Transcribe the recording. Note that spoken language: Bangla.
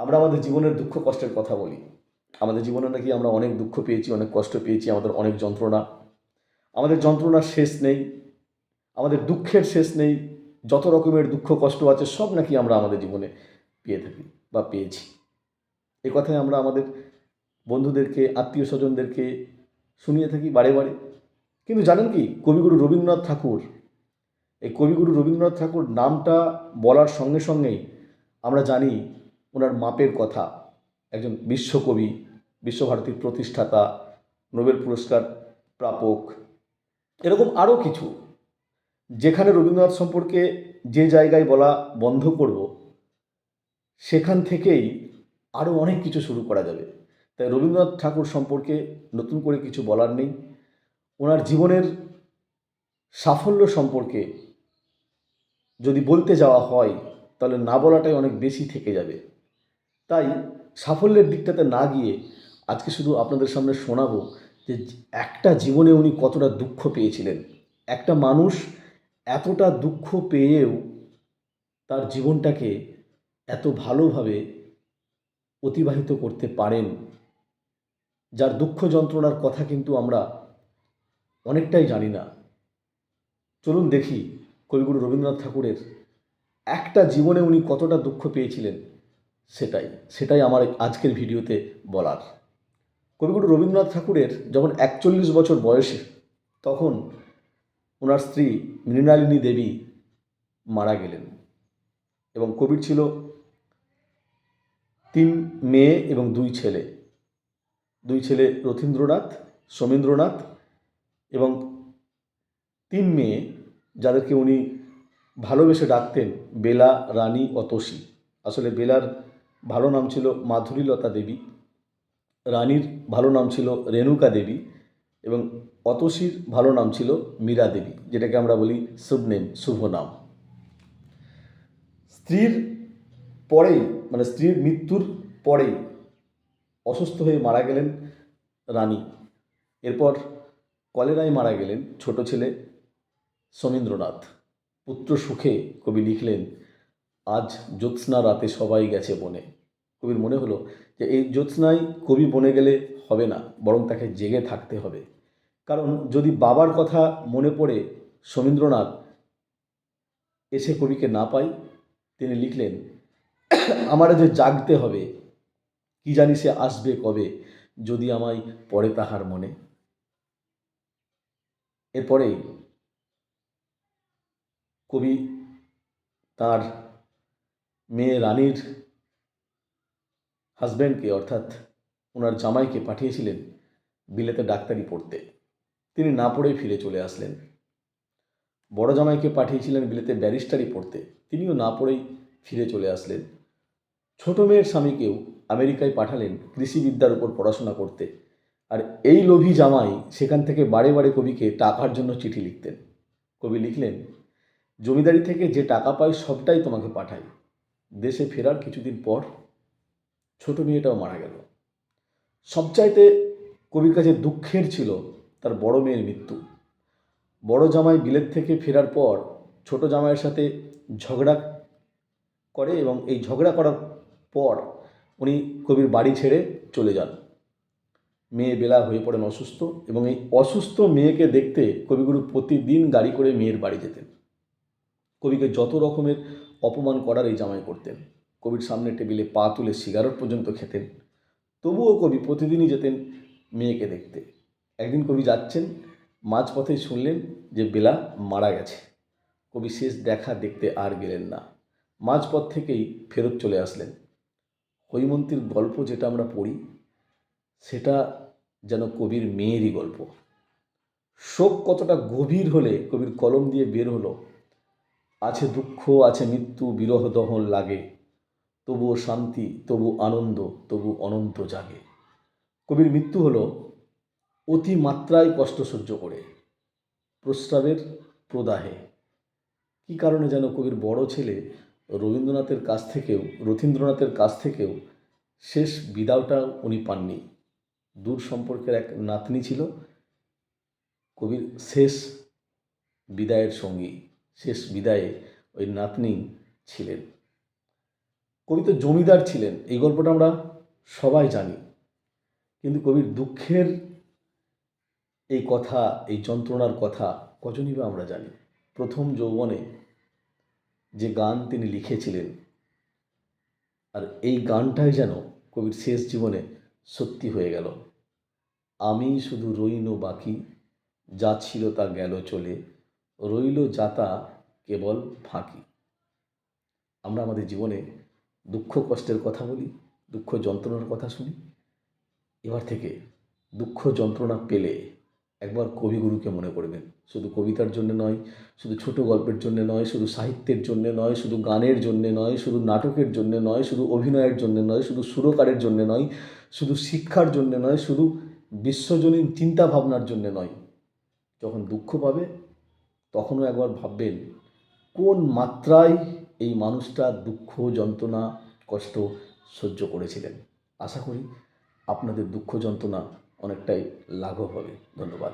আমরা আমাদের জীবনের দুঃখ কষ্টের কথা বলি। আমাদের জীবনে নাকি আমরা অনেক দুঃখ পেয়েছি, অনেক কষ্ট পেয়েছি, আমাদের অনেক যন্ত্রণা। আমাদের যন্ত্রণার শেষ নেই, আমাদের দুঃখের শেষ নেই, যত রকমের দুঃখ কষ্ট আছে সব নাকি আমরা আমাদের জীবনে পেয়ে থাকি বা পেয়েছি। এ কথায় আমরা আমাদের বন্ধুদেরকে, আত্মীয় স্বজনদেরকে শুনিয়ে থাকি বারে বারে। কিন্তু জানেন কি, কবিগুরু রবীন্দ্রনাথ ঠাকুর, এই কবিগুরু রবীন্দ্রনাথ ঠাকুর নামটা বলার সঙ্গে সঙ্গেই আমরা জানি ওনার মাপের কথা। একজন বিশ্বকবি, বিশ্বভারতীর প্রতিষ্ঠাতা, নোবেল পুরস্কার প্রাপক, এরকম আরও কিছু। যেখানে রবীন্দ্রনাথ সম্পর্কে যে জায়গায় বলা বন্ধ করব, সেখান থেকেই আরও অনেক কিছু শুরু করা যাবে। তাই রবীন্দ্রনাথ ঠাকুর সম্পর্কে নতুন করে কিছু বলার নেই। ওনার জীবনের সাফল্য সম্পর্কে যদি বলতে যাওয়া হয়, তাহলে না বলাটাই অনেক বেশি থেকে যাবে। তাই সাফল্যের দিকটাতে না গিয়ে আজকে শুধু আপনাদের সামনে শোনাবো যে একটা জীবনে উনি কতটা দুঃখ পেয়েছিলেন। একটা মানুষ এতটা দুঃখ পেয়েও তার জীবনটাকে এত ভালোভাবে অতিবাহিত করতে পারেন, যার দুঃখ যন্ত্রণার কথা কিন্তু আমরা অনেকটাই জানি না। চলুন দেখি কবিগুরু রবীন্দ্রনাথ ঠাকুরের একটা জীবনে উনি কতটা দুঃখ পেয়েছিলেন। সেটাই সেটাই আমার আজকের ভিডিওতে বলার। কবিগুরু রবীন্দ্রনাথ ঠাকুরের যখন একচল্লিশ বছর বয়সে, তখন ওনার স্ত্রী মৃণালিনী দেবী মারা গেলেন এবং কবির ছিল তিন মেয়ে এবং দুই ছেলে। দুই ছেলে রথীন্দ্রনাথ, সমীন্দ্রনাথ এবং তিন মেয়ে যাদেরকে উনি ভালোবেসে ডাকতেন বেলা, রানী, অতসী। আসলে বেলার ভালো নাম ছিল মাধুরীলতা দেবী, রানীর ভালো নাম ছিল রেণুকা দেবী এবং অতসীর ভালো নাম ছিল মীরা দেবী, যেটাকে আমরা বলি শুভ নেম শুভ নাম। স্ত্রীর পরেই মানে স্ত্রীর মৃত্যুর পরেই অসুস্থ হয়ে মারা গেলেন রানী। এরপর কলেরায় মারা গেলেন ছোট ছেলে সমীন্দ্রনাথ পুত্র সুখে কবি লিখলেন, আজ জ্যোৎস্না রাতে সবাই গেছে বনে। কবির মনে হলো যে এই জ্যোৎস্নায় কবি বনে গেলে হবে না, বরং তাকে জেগে থাকতে হবে। কারণ যদি বাবার কথা মনে পড়ে সমীন্দ্রনাথ এসে কবিকে না পাই তিনি লিখলেন, আমার যে জাগতে হবে, কি জানি সে আসবে কবে, যদি আমায় পড়ে তাহার মনে। এরপরে কবি তার মেয়ে রানীর হাজব্যান্ডকে, অর্থাৎ ওনার জামাইকে পাঠিয়েছিলেন বিলেতে ডাক্তারি পড়তে। তিনি না পড়েই ফিরে চলে আসলেন। বড় জামাইকে পাঠিয়েছিলেন বিলেতে ব্যারিস্টারি পড়তে। তিনিও না পড়েই ফিরে চলে আসলেন। ছোট মেয়ের স্বামীকেও আমেরিকায় পাঠালেন কৃষিবিদ্যার উপর পড়াশোনা করতে। আর এই লোভী জামাই সেখান থেকে বারে বারে কবিকে টাকার জন্য চিঠি লিখতেন। কবি লিখলেন, জমিদারি থেকে যে টাকা পাই সবটাই তোমাকে পাঠাই। দেশে ফেরার কিছুদিন পর ছোট মেয়েটাও মারা গেল। সবচাইতে কবির কাছে দুঃখের ছিল তার বড় মেয়ের মৃত্যু। বড় জামাই বিলেত থেকে ফেরার পর ছোট জামাইয়ের সাথে ঝগড়া করে এবং এই ঝগড়া করার পর উনি কবির বাড়ি ছেড়ে চলে যান। মেয়ে বেলা হয়ে পড়েন অসুস্থ এবং এই অসুস্থ মেয়েকে দেখতে কবিগুরু প্রতিদিন গাড়ি করে মেয়ের বাড়ি যেতেন। কবিকে যত রকমের অপমান করার এই জামাই করতেন। কবির সামনে টেবিলে পা তুলে সিগারেট পর্যন্ত খেতেন। তবুও কবি প্রতিদিনই যেতেন মেয়েকে দেখতে। একদিন কবি যাচ্ছেন মাঝপথেই শুনলেন যে বেলা মারা গেছে। কবি শেষ দেখা দেখতে আর গেলেন না। মাঝপথ থেকেই ফেরত চলে আসলেন। হৈমন্তীর গল্প যেটা আমরা পড়ি, সেটা যেন কবির মেয়েরই গল্প। শোক কতটা গভীর হলে কবির কলম দিয়ে বের হলো। আছে দুঃখ, আছে মৃত্যু, বিরহ দহন লাগে। তবুও শান্তি তবু আনন্দ তবু অনন্ত জাগে। কবির মৃত্যু হলো অতি মাত্রায় কষ্ট সহ্য করে, প্রস্রাবের প্রদাহে। কী কারণে যেন কবির বড় ছেলে রবীন্দ্রনাথের কাছ থেকেও, রথীন্দ্রনাথের কাছ থেকেও শেষ বিদায়টা উনি পাননি। দূর সম্পর্কের এক নাতনি ছিল, কবির শেষ বিদায়ের সঙ্গী, শেষ বিদায়ে ওই নাতনি ছিলেন। কবি তো জমিদার ছিলেন, এই গল্পটা আমরা সবাই জানি। কিন্তু কবির দুঃখের এই কথা, এই যন্ত্রণার কথা কজনই বা আমরা জানি? প্রথম যৌবনে যে গান তিনি লিখেছিলেন, আর এই গানটাই যেন কবির শেষ জীবনে সত্যি হয়ে গেল। আমি শুধু রইল বাকি, যা ছিল তা গেল চলে, রইল যাতা কেবল ফাঁকি। আমরা আমাদের জীবনে দুঃখ কষ্টের কথা বলি, দুঃখ যন্ত্রণার কথা শুনি। এবার থেকে দুঃখ যন্ত্রণা পেলে একবার কবিগুরুকে মনে করবেন। শুধু কবিতার জন্য নয়, শুধু ছোট গল্পের জন্য নয়, শুধু সাহিত্যের জন্য নয়, শুধু গানের জন্য নয়, শুধু নাটকের জন্য নয়, শুধু অভিনয়ের জন্য নয়, শুধু সুরকারের জন্য নয়, শুধু শিক্ষার জন্য নয়, শুধু বিশ্বজনীন চিন্তা ভাবনার জন্য নয়। যখন দুঃখ পাবে, তখনও একবার ভাববেন, কোন মাত্রায় এই মানুষটা দুঃখ, যন্ত্রণা, কষ্ট সহ্য করেছিলেন। আশা করি আপনাদের দুঃখ, যন্ত্রণা অনেকটাই লাঘব হবে। ধন্যবাদ।